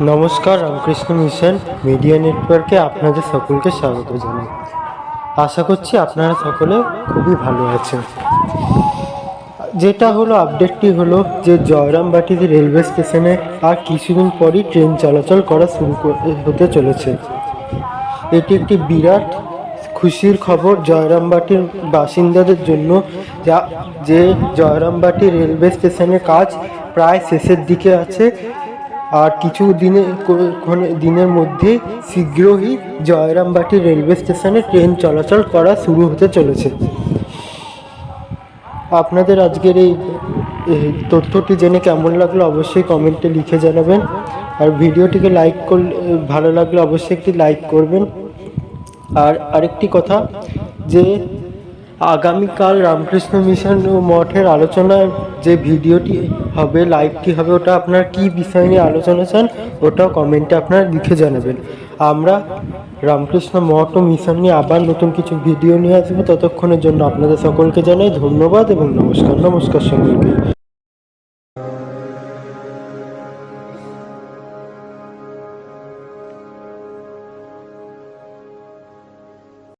নমস্কার, Ramakrishna mission media নেটওয়ার্কে আপনাদের সকলকে স্বাগত জানাই। আশা করছি আপনারা সকলে খুবই ভালো আছেন। যেটা হলো আপডেটটি হলো যে জয়রামবাটিতে রেলওয়ে স্টেশনে আর কিছুদিন পরই ট্রেন চলাচল করা শুরু হতে চলেছে। এটি একটি বিরাট খুশির খবর জয়রামবাটির বাসিন্দাদের জন্য, যা, যে জয়রামবাটি রেলওয়ে স্টেশনের কাজ প্রায় শেষের দিকে আছে। আর কিছু দিনে দিনের মধ্যে শীঘ্রই জয়রামবাটি রেলওয়ে স্টেশনে ট্রেন চলাচল করা শুরু হতে চলেছে। আপনাদের আজকের এই তথ্যটি জেনে কেমন লাগল অবশ্যই কমেন্টে লিখে জানাবেন। আর ভিডিওটিকে লাইক করলে, ভালো লাগলে অবশ্যই একটি লাইক করবেন। আর আরেকটি কথা যে আগামীকাল রামকৃষ্ণ মিশন ও মঠের আলোচনায় যে ভিডিওটি হবে, লাইভটি হবে, ওটা আপনার কি বিষয় নিয়ে আলোচনা চান, ওটাও কমেন্টে আপনার লিখে জানাবেন। আমরা রামকৃষ্ণ মঠ ও মিশন নিয়ে আবার নতুন কিছু ভিডিও নিয়ে আসব। ততক্ষণের জন্য আপনাদের সকলকে জানাই ধন্যবাদ এবং নমস্কার নমস্কার সকলকে।